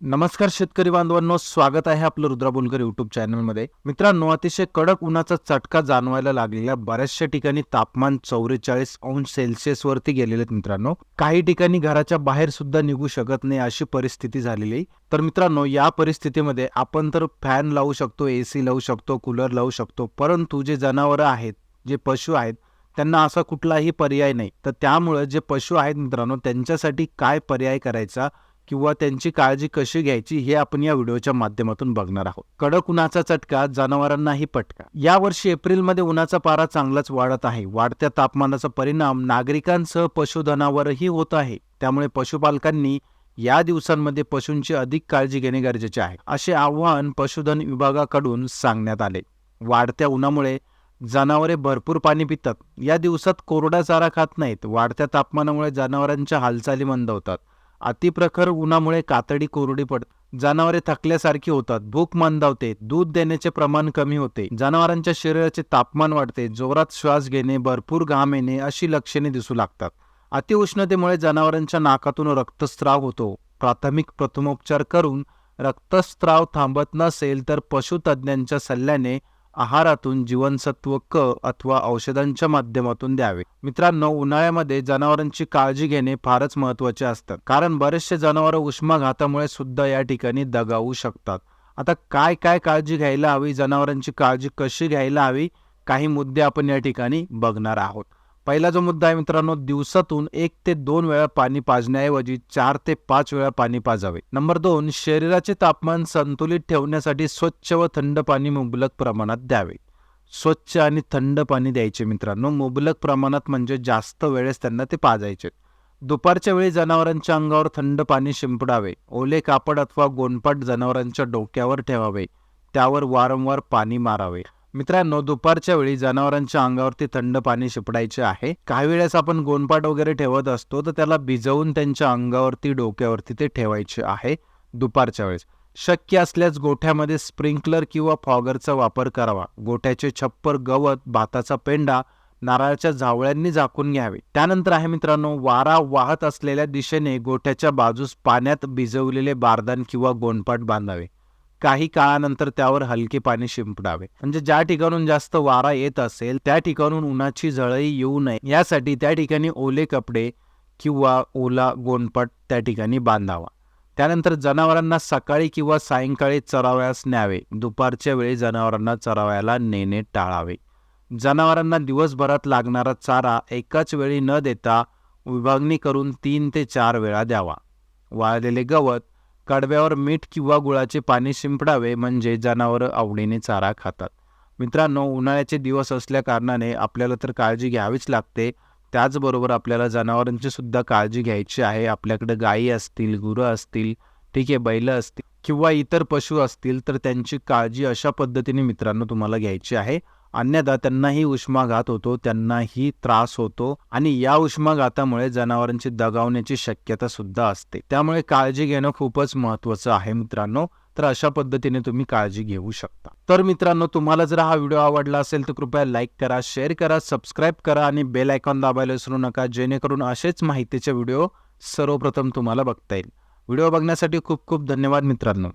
नमस्कार शेतकरी बांधवांनो स्वागत आहे आपलं रुद्रा बोलकर युट्यूब चॅनलमध्ये मित्रांनो अतिशय कडक उन्हाचा चटका जाणवायला लागलेल्या बऱ्याचशा ठिकाणी तापमान चौवेचाळीस अंश सेल्सिअस वरती गेलेले मित्रांनो. काही ठिकाणी घराच्या बाहेर सुद्धा निघू शकत नाही अशी परिस्थिती झालेली. तर मित्रांनो या परिस्थितीमध्ये आपण तर फॅन लावू शकतो एसी लावू शकतो कूलर लावू शकतो. परंतु जे जनावरं आहेत जे पशु आहेत त्यांना असा कुठलाही पर्याय नाही. तर त्यामुळं जे पशु आहेत मित्रांनो त्यांच्यासाठी काय पर्याय करायचा? किंवा त्यांची काळजी कशी घ्यायची हे आपण या व्हिडिओच्या माध्यमातून बघणार आहोत. कडक उन्हाचा चटका जनावरांनाही पटका. यावर्षी एप्रिलमध्ये उन्हाचा पारा चांगलाच वाढत आहे. वाढत्या तापमानाचा परिणाम नागरिकांसह पशुधनावरही होत आहे. त्यामुळे पशुपालकांनी या दिवसांमध्ये पशूंची अधिक काळजी घेणे गरजेचे आहे असे आव्हान पशुधन विभागाकडून सांगण्यात आले. वाढत्या उन्हामुळे जनावरे भरपूर पाणी पितात. या दिवसात कोरडा चारा खात नाहीत. वाढत्या तापमानामुळे जनावरांच्या हालचाली होतात. अतिप्रखर उन्हामुळे कातडी कोरडी पड जनावरे थकल्यासारखी होतात. भूक मंदावते. दूध देण्याचे प्रमाण कमी होते. जनावरांच्या शरीराचे तापमान वाढते. जोरात श्वास घेणे भरपूर घाम येणे अशी लक्षणे दिसू लागतात. अतिउष्णतेमुळे जनावरांच्या नाकातून रक्तस्राव होतो. प्राथमिक प्रथमोपचार करून रक्तस्राव थांबत नसेल तर पशुतज्ज्ञांच्या सल्ल्याने आहारातून जीवनसत्व क अथवा औषधांच्या माध्यमातून द्यावे. मित्रांनो उन्हाळ्यामध्ये जनावरांची काळजी घेणे फारच महत्त्वाचे असतात कारण बरेचसे जनावरं उष्माघातामुळे सुद्धा या ठिकाणी दगावू शकतात. आता काय काय काळजी घ्यायला हवी? जनावरांची काळजी कशी घ्यायला हवी? काही मुद्दे आपण या ठिकाणी बघणार आहोत. पहिला जो मुद्दा आहे मित्रांनो दिवसातून एक ते दोन वेळा पाणी पाजण्याऐवजी चार ते पाच वेळा पाणी पाजावे. नंबर दोन शरीराचे तापमान संतुलित ठेवण्यासाठी स्वच्छ व थंड पाणी मुबलक प्रमाणात द्यावे. स्वच्छ आणि थंड पाणी द्यायचे मित्रांनो. मुबलक प्रमाणात म्हणजे जास्त वेळेस त्यांना ते पाजायचे. दुपारच्या वेळी जनावरांच्या अंगावर थंड पाणी शिंपडावे. ओले कापड अथवा गोंडपाट जनावरांच्या डोक्यावर ठेवावे. त्यावर वारंवार पाणी मारावे. मित्रांनो दुपारच्या वेळी जनावरांच्या अंगावरती थंड पाणी शिपडायचे आहे. काही वेळेस आपण गोनपाट वगैरे ठेवत असतो तर त्याला भिजवून त्यांच्या अंगावरती डोक्यावरती ते ठेवायचे आहे दुपारच्या वेळेस. शक्य असल्यास गोठ्यामध्ये स्प्रिंकलर किंवा फॉगरचा वापर करावा. गोठ्याचे छप्पर गवत भाताचा पेंडा नारळाच्या झावळ्यांनी झाकून घ्यावे. त्यानंतर आहे मित्रांनो वारा वाहत असलेल्या दिशेने गोठ्याच्या बाजूस पाण्यात भिजवलेले बारदान किंवा गोंडपाट बांधावे. काही काळानंतर त्यावर हलके पाणी शिंपडावे. म्हणजे ज्या ठिकाणून जास्त वारा येत असेल त्या ठिकाणून उन्हाची झळई येऊ नये. यासाठी त्या ठिकाणी ओले कपडे किंवा ओला गोंडपट त्या ठिकाणी बांधावा. त्यानंतर जनावरांना सकाळी किंवा सायंकाळी चरावयास न्यावे. दुपारच्या वेळी जनावरांना चरावयाला नेणे टाळावे. जनावरांना दिवसभरात लागणारा चारा एकाच वेळी न देता विभागणी करून तीन ते चार वेळा द्यावा. वाळलेले गवत कडव्यावर मीठ किंवा गुळाचे पाणी शिंपडावे म्हणजे जनावरं आवडीने चारा खातात. मित्रांनो उन्हाळ्याचे दिवस असल्या कारणाने आपल्याला तर काळजी घ्यावीच लागते. त्याचबरोबर आपल्याला जनावरांची सुद्धा काळजी घ्यायची आहे. आपल्याकडे गायी असतील गुरं असतील ठीक आहे बैलं असतील किंवा इतर पशु असतील तर त्यांची काळजी अशा पद्धतीने मित्रांनो तुम्हाला घ्यायची आहे. अन्यथा त्यांनाही उष्माघात होतो त्यांनाही त्रास होतो आणि या उष्माघातामुळे जनावरांची दगावण्याची शक्यता सुद्धा असते. त्यामुळे काळजी घेणं खूपच महत्वाचं आहे मित्रांनो. तर अशा पद्धतीने तुम्ही काळजी घेऊ शकता. तर मित्रांनो तुम्हाला जर हा व्हिडिओ आवडला असेल तर कृपया लाईक करा शेअर करा सबस्क्राईब करा आणि बेल आयकॉन दाबायला विसरू नका. जेणेकरून असेच माहितीचे व्हिडिओ सर्वप्रथम तुम्हाला बघता येईल. व्हिडिओ बघण्यासाठी खूप खूप धन्यवाद मित्रांनो.